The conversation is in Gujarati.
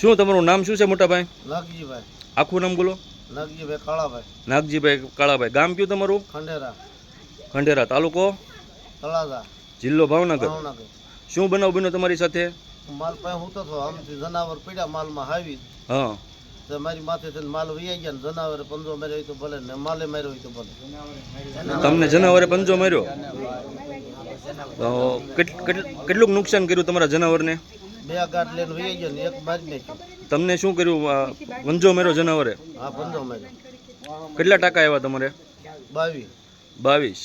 શું તમારું નામ શું છે મોટાભાઈ? નાગજીભાઈ. આખું નામ બોલો. નાગજીભાઈ કાળાભાઈ. નાગજીભાઈ કાળાભાઈ. ગામ કયું તમારું? ખંડેરા. ખંડેરા તાલુકો? તળાજા. જિલ્લો ભાવનગર. ભાવનગર. શું બનાવ બન્યો તમારી સાથે? માલ પાસે હું તો આમથી જનાવર પડ્યા માલમાં હાવી. હા. તો મારી માથે થઈને માલ વહી ગયા ને જનાવરે પંજો માર્યો હોય તો ભલે ને માલે માર્યો હોય તો ભલે. તમને જનાવરે પંજો માર્યો? તો કેટ- કેટ- કેટલુંક નુકસાન કર્યું તમારા જનાવરને? બે ગાંઠ લઈને વહી ગયા ને એક મારી નાખ્યો તમને શું કર્યું વંજો પંજો માર્યો જનાવરે? હા પંજો મેરો. કેટલા ટકા આવ્યા તમારે? બાવી બાવીસ.